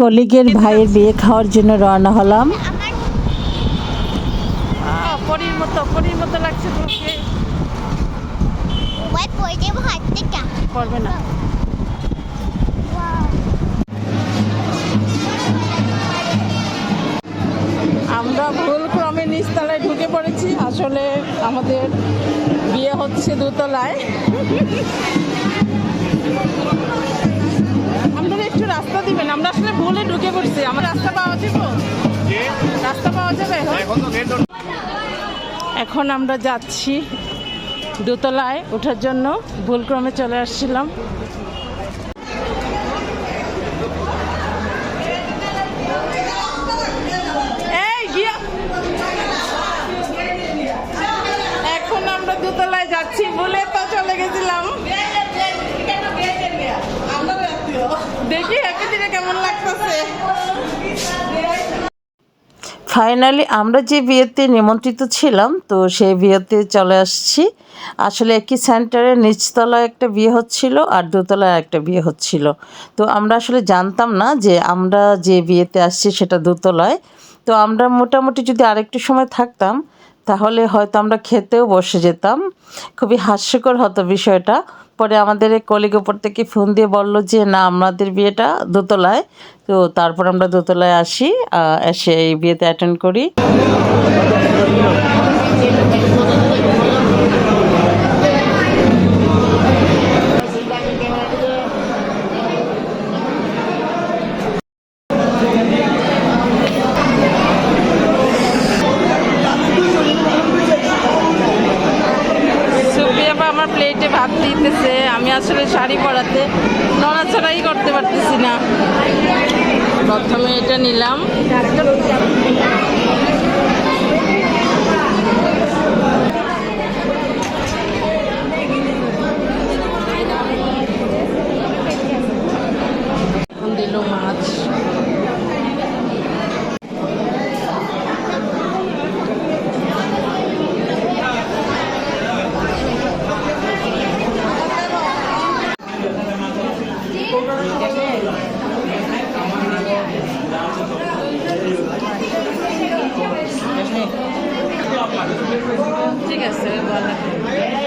কলিগের ভাইয়ের বিয়ে খাওয়ার জন্য রওনা হলাম। আহ, পরীর মতো পরীর মতো লাগছে তোকে ওই পড়ে যাব হাত থেকে করবে না। আমরা ভুল ক্রমে নিচতলায় ঢুকে পড়েছি। আসলে আমাদের বিয়ে হচ্ছে দোতলায়। আপনারা একটু রাস্তা দিবেন। আমরা আসলে পড়ছি আমার রাস্তা পাওয়া যাবে রাস্তা পাওয়া যাবে এখন? আমরা যাচ্ছি দোতলায় ওঠার জন্য ভুলক্রমে চলে আসছিলাম এই গিয়া এখন আমরা দোতলায় যাচ্ছি বলে তো চলে গেছিলাম দেখি ফাইনালি আমরা যে বিয়েতে নিমন্ত্রিত ছিলাম, তো সেই বিয়েতে চলে আসছি। আসলে একই সেন্টারে নিচতলায় একটা বিয়ে হচ্ছিল আর দোতলায় একটা বিয়ে হচ্ছিল। তো আমরা আসলে জানতাম না যে আমরা যে বিয়েতে আসছি সেটা দোতলায়। তো আমরা মোটামুটি যদি আরেকটু সময় থাকতাম তাহলে হয়তো আমরা খেতেও বসে যেতাম। খুবই হাস্যকর হতো বিষয়টা। পরে আমাদের কলিগ ওপর থেকে ফোন দিয়ে বলল যে, না, আমাদের বিয়েটা দোতলায়। তো তারপর আমরা দোতলায় আসি এসে এই বিয়েতে অ্যাটেন্ড করি। দিতেছে আমি আসলে শাড়ি পরাতে নড়াচড়াই করতে পারতেছি না। প্রথমে এটা নিলাম। ঠিক আছে ভালো